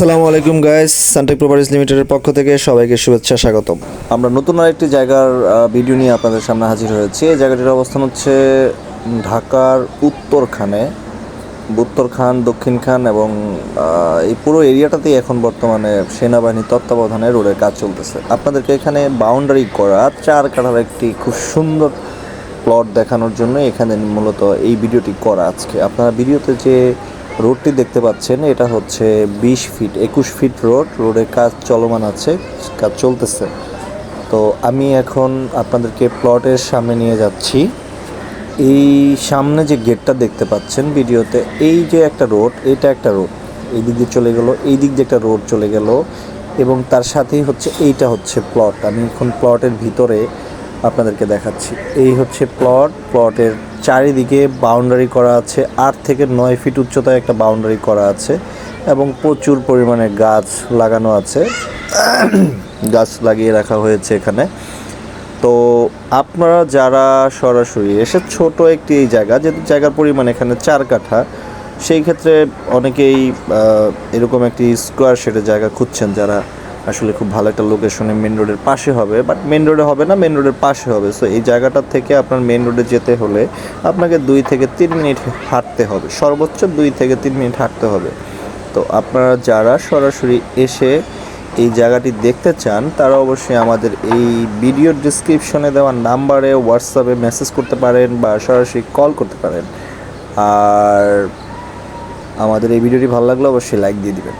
আসসালামু আলাইকুম guys Suntech properties লিমিটেডের পক্ষ থেকে সবাইকে শুভেচ্ছা, স্বাগতম। আমরা নতুন আরেকটি জায়গার ভিডিও নিয়ে আপনাদের সামনে হাজির হয়েছি। এই জায়গাটির অবস্থান হচ্ছে ঢাকার উত্তরখানে, উত্তরখান দক্ষিণ খান এবং এই পুরো এরিয়াটাতেই এখন বর্তমানে সেনাবাহিনীর তত্ত্বাবধানে রোডের কাজ চলতেছে। আপনাদেরকে এখানে বাউন্ডারি করা, চার কাঠার একটি খুব সুন্দর প্লট দেখানোর জন্য এখানে মূলত এই ভিডিওটি করা আজকে। আপনারা ভিডিওতে যে রোডটি দেখতে পাচ্ছেন, এটা হচ্ছে বিশ ফিট, একুশ ফিট রোড, রোডের কাজ চলমান আছে, কাজ চলতেছে। তো আমি এখন আপনাদেরকে প্লটের সামনে নিয়ে যাচ্ছি। এই সামনে যে গেটটা দেখতে পাচ্ছেন ভিডিওতে, এই যে একটা রোড, এটা একটা রোড। এই দিক দিয়ে চলে গেল, এই দিক দিয়ে একটা রোড চলে গেল। এবং তার সাথেই হচ্ছে, এইটা হচ্ছে প্লট। আমি এখন প্লটের ভিতরে আপনাদেরকে দেখাচ্ছি। এই হচ্ছে প্লট প্লটের চারিদিকে বাউন্ডারি করা আছে। আট থেকে নয় ফিট উচ্চতায় একটা বাউন্ডারি করা আছে এবং প্রচুর পরিমাণে গাছ লাগানো আছে। গাছ লাগিয়ে রাখা হয়েছে এখানে। তো আপনারা যারা সরাসরি এসে ছোট একটি এই জায়গা, যেহেতু জায়গার পরিমাণ এখানে চার কাঠা, সেই ক্ষেত্রে অনেকেই এরকম একটি স্কোয়ার শেডের জায়গা খুঁজছেন যারা আসলে খুব ভালো একটা লোকেশনে মেন রোডের পাশে হবে বাট মেন রোডে হবে না মেন রোডের পাশে হবে। সো এই জায়গাটার থেকে আপনার মেন রোডে যেতে হলে আপনাকে দুই থেকে তিন মিনিট হাঁটতে হবে, সর্বোচ্চ দুই থেকে তিন মিনিট হাঁটতে হবে। তো আপনারা যারা সরাসরি এসে এই জায়গাটি দেখতে চান, তারা অবশ্যই আমাদের এই ভিডিওর ডিসক্রিপশনে দেওয়া নাম্বারে হোয়াটসঅ্যাপে মেসেজ করতে পারেন বা সরাসরি কল করতে পারেন। আর আমাদের এই ভিডিওটি ভালো লাগলে অবশ্যই লাইক দিয়ে দিবেন।